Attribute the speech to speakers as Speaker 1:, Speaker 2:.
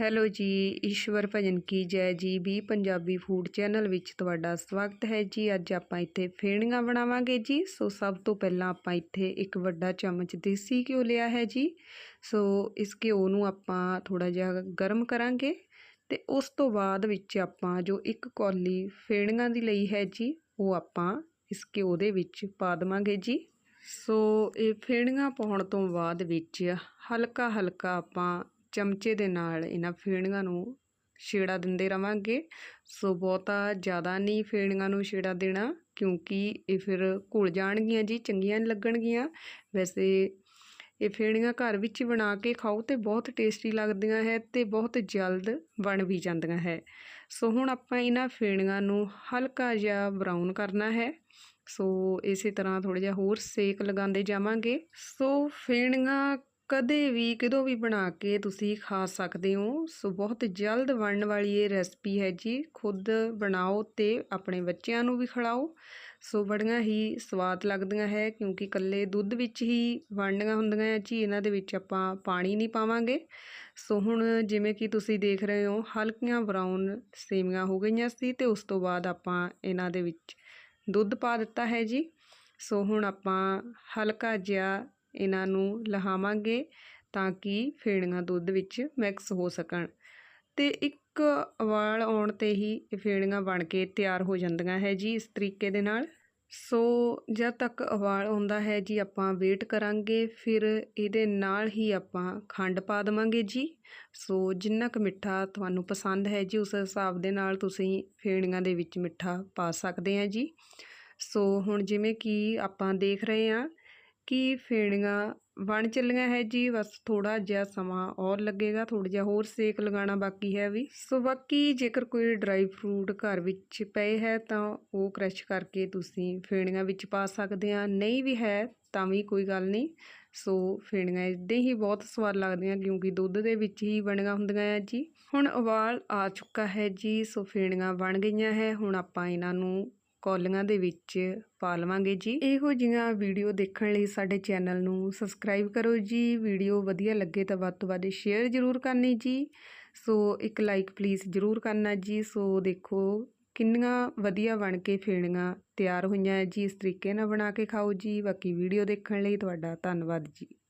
Speaker 1: Hello ਜੀ, ਈਸ਼ਵਰ ਭਜਨ ਕੀ ਜੈ ਜੀ ਵੀ ਪੰਜਾਬੀ ਫੂਡ ਚੈਨਲ ਵਿੱਚ ਤੁਹਾਡਾ ਸਵਾਗਤ ਹੈ ਜੀ। ਅੱਜ ਆਪਾਂ ਇੱਥੇ ਫੇਣੀਆਂ ਬਣਾਵਾਂਗੇ ਜੀ। ਸੋ ਸਭ ਤੋਂ ਪਹਿਲਾਂ ਆਪਾਂ ਇੱਥੇ ਇੱਕ ਵੱਡਾ ਚਮਚ ਦੇਸੀ ਘਿਓ ਲਿਆ ਹੈ ਜੀ। ਸੋ ਇਸ ਘਿਓ ਨੂੰ ਆਪਾਂ ਥੋੜਾ ਜਿਹਾ ਗਰਮ ਕਰਾਂਗੇ ਤੇ ਉਸ ਤੋਂ ਬਾਅਦ ਵਿੱਚ ਆਪਾਂ ਜੋ ਇੱਕ ਕੌਲੀ ਫੇਣੀਆਂ ਦੀ ਲਈ ਹੈ ਜੀ, ਉਹ ਆਪਾਂ ਇਸ ਘਿਓ ਦੇ ਵਿੱਚ ਪਾ ਦੇਵਾਂਗੇ ਜੀ। ਸੋ ਇਹ ਫੇਣੀਆਂ ਪਾਉਣ ਤੋਂ ਬਾਅਦ ਵਿੱਚ ਹਲਕਾ ਹਲਕਾ ਆਪਾਂ ਚਮਚੇ ਦੇ ਨਾਲ ਇਹਨਾਂ ਫੇਣੀਆਂ ਨੂੰ ਛੇੜਾ ਦਿੰਦੇ ਰਵਾਂਗੇ। ਸੋ ਬਹੁਤਾ ਜ਼ਿਆਦਾ ਨਹੀਂ ਫੇਣੀਆਂ ਨੂੰ ਛੇੜਾ ਦੇਣਾ, ਕਿਉਂਕਿ ਇਹ ਫਿਰ ਘੁਲ ਜਾਣਗੀਆਂ ਜੀ, ਚੰਗੀਆਂ ਨਹੀਂ ਲੱਗਣਗੀਆਂ। ਵੈਸੇ ਇਹ ਫੇਣੀਆਂ ਘਰ ਵਿੱਚ ਬਣਾ ਕੇ ਖਾਓ ਤੇ ਬਹੁਤ ਟੇਸਟੀ ਲੱਗਦੀਆਂ ਹੈ ਤੇ ਬਹੁਤ ਜਲਦ ਬਣ ਵੀ ਜਾਂਦੀਆਂ ਹੈ। ਸੋ ਹੁਣ ਆਪਾਂ ਇਹਨਾਂ ਫੇਣੀਆਂ ਨੂੰ ਹਲਕਾ ਜਿਹਾ ਬਰਾਊਨ ਕਰਨਾ ਹੈ। ਸੋ ਇਸੇ ਤਰ੍ਹਾਂ ਥੋੜਾ ਜਿਹਾ ਹੋਰ ਸੇਕ ਲਗਾਉਂਦੇ ਜਾਵਾਂਗੇ। ਸੋ ਫੇਣੀਆਂ ਕਦੇ ਵੀ ਕਿਦੋਂ ਵੀ ਬਣਾ ਕੇ ਤੁਸੀਂ ਖਾ ਸਕਦੇ ਹੋ, ਸੋ ਬਹੁਤ ਜਲਦ ਬਣਨ ਵਾਲੀ ਇਹ ਰੈਸਪੀ ਹੈ ਜੀ। ਖੁਦ ਬਣਾਓ ਤੇ ਆਪਣੇ ਬੱਚਿਆਂ ਨੂੰ ਵੀ ਖਿਲਾਓ। ਸੋ ਬੜੀਆਂ ਹੀ ਸਵਾਦ ਲੱਗਦੀਆਂ ਹੈ, ਕਿਉਂਕਿ ਇਕੱਲੇ ਦੁੱਧ ਵਿੱਚ ਹੀ ਬਣਨੀਆਂ ਹੁੰਦੀਆਂ ਹੈ ਜੀ, ਇਹਨਾਂ ਦੇ ਵਿੱਚ ਆਪਾਂ ਪਾਣੀ ਨਹੀਂ ਪਾਵਾਂਗੇ। ਸੋ ਹੁਣ ਜਿਵੇਂ ਕਿ ਤੁਸੀਂ ਦੇਖ ਰਹੇ ਹੋ, ਹਲਕੀਆਂ ਬਰਾਊਨ ਸੇਵੀਆਂ ਹੋ ਗਈਆਂ ਸੀ ਤੇ ਉਸ ਤੋਂ ਬਾਅਦ ਆਪਾਂ ਇਹਨਾਂ ਦੇ ਵਿੱਚ ਦੁੱਧ ਪਾ ਦਿੱਤਾ ਹੈ ਜੀ। ਸੋ ਹੁਣ ਆਪਾਂ ਹਲਕਾ ਜਿਹਾ ਇਹਨਾਂ ਨੂੰ ਲਹਾਵਾਂਗੇ ਤਾਂ ਕਿ ਫੇੜੀਆਂ ਦੁੱਧ ਵਿੱਚ ਮਿਕਸ ਹੋ ਸਕਣ। ਤੇ ਇੱਕ ਉਬਾਲ ਆਉਣ ਤੇ ਹੀ ਇਹ ਫੇੜੀਆਂ ਬਣ ਕੇ ਤਿਆਰ ਹੋ ਜਾਂਦੀਆਂ ਹੈ ਜੀ ਇਸ ਤਰੀਕੇ ਦੇ ਨਾਲ। ਸੋ ਜਦ ਤੱਕ ਉਬਾਲ ਆਉਂਦਾ ਹੈ ਜੀ, ਆਪਾਂ ਵੇਟ ਕਰਾਂਗੇ, ਫਿਰ ਇਹਦੇ ਨਾਲ ਹੀ ਆਪਾਂ ਖੰਡ ਪਾ ਦੇਵਾਂਗੇ ਜੀ। ਸੋ ਜਿੰਨਾ ਕੁ ਮਿੱਠਾ ਤੁਹਾਨੂੰ ਪਸੰਦ ਹੈ ਜੀ, ਉਸ ਹਿਸਾਬ ਦੇ ਨਾਲ ਤੁਸੀਂ ਫੇੜੀਆਂ ਦੇ ਵਿੱਚ ਮਿੱਠਾ ਪਾ ਸਕਦੇ ਆ ਜੀ। ਸੋ ਹੁਣ ਜਿਵੇਂ ਕਿ ਆਪਾਂ ਦੇਖ ਰਹੇ ਹਾਂ ਕਿ ਫੇੜੀਆਂ ਬਣ ਚੱਲੀਆਂ ਹੈ ਜੀ, ਬਸ ਥੋੜਾ ਜਿਹਾ ਸਮਾਂ ਔਰ ਲੱਗੇਗਾ ਥੋੜਾ ਜਿਹਾ ਹੋਰ ਸੇਕ ਲਗਾਉਣਾ ਬਾਕੀ ਹੈ ਵੀ। ਸੋ ਬਾਕੀ ਜੇਕਰ ਕੋਈ ਡਰਾਈ ਫਰੂਟ ਘਰ ਵਿੱਚ ਪਏ ਹੈ ਤਾਂ ਉਹ ਕ੍ਰਸ਼ ਕਰਕੇ ਤੁਸੀਂ ਫੇੜੀਆਂ ਵਿੱਚ ਪਾ ਸਕਦੇ ਆ ਨਹੀਂ ਵੀ ਹੈ ਤਾਂ ਵੀ ਕੋਈ ਗੱਲ ਨਹੀਂ। ਸੋ ਫੇਣੀਆਂ ਇਦਾਂ ਹੀ ਬਹੁਤ ਸਵਾਦ ਲੱਗਦੀਆਂ ਕਿਉਂਕਿ ਦੁੱਧ ਦੇ ਵਿੱਚ ਹੀ ਬਣੀਆਂ ਹੁੰਦੀਆਂ ਆ ਜੀ। ਹੁਣ ਉਬਾਲ ਆ ਚੁੱਕਾ ਹੈ ਜੀ, ਸੋ ਫੇਣੀਆਂ ਬਣ ਗਈਆਂ ਹੈ। ਹੁਣ ਆਪਾਂ ਇਹਨਾਂ ਨੂੰ ਕੌਲੀਆਂ ਦੇ ਵਿੱਚ ਪਾ ਲਵਾਂਗੇ ਜੀ। ਇਹੋ ਜਿਹੀਆਂ ਵੀਡੀਓ ਦੇਖਣ ਲਈ ਸਾਡੇ ਚੈਨਲ ਨੂੰ ਸਬਸਕ੍ਰਾਈਬ ਕਰੋ ਜੀ। ਵੀਡੀਓ ਵਧੀਆ ਲੱਗੇ ਤਾਂ ਵੱਧ ਤੋਂ ਵੱਧ ਸ਼ੇਅਰ ਜ਼ਰੂਰ ਕਰਨੀ ਜੀ। ਸੋ ਇੱਕ ਲਾਈਕ ਪਲੀਜ਼ ਜ਼ਰੂਰ ਕਰਨਾ ਜੀ। ਸੋ ਦੇਖੋ ਕਿੰਨੀਆਂ ਵਧੀਆ ਬਣ ਕੇ ਫੇਣੀਆਂ ਤਿਆਰ ਹੋਈਆਂ ਜੀ। ਇਸ ਤਰੀਕੇ ਨਾਲ ਬਣਾ ਕੇ ਖਾਓ ਜੀ। ਬਾਕੀ ਵੀਡੀਓ ਦੇਖਣ ਲਈ ਤੁਹਾਡਾ ਧੰਨਵਾਦ ਜੀ।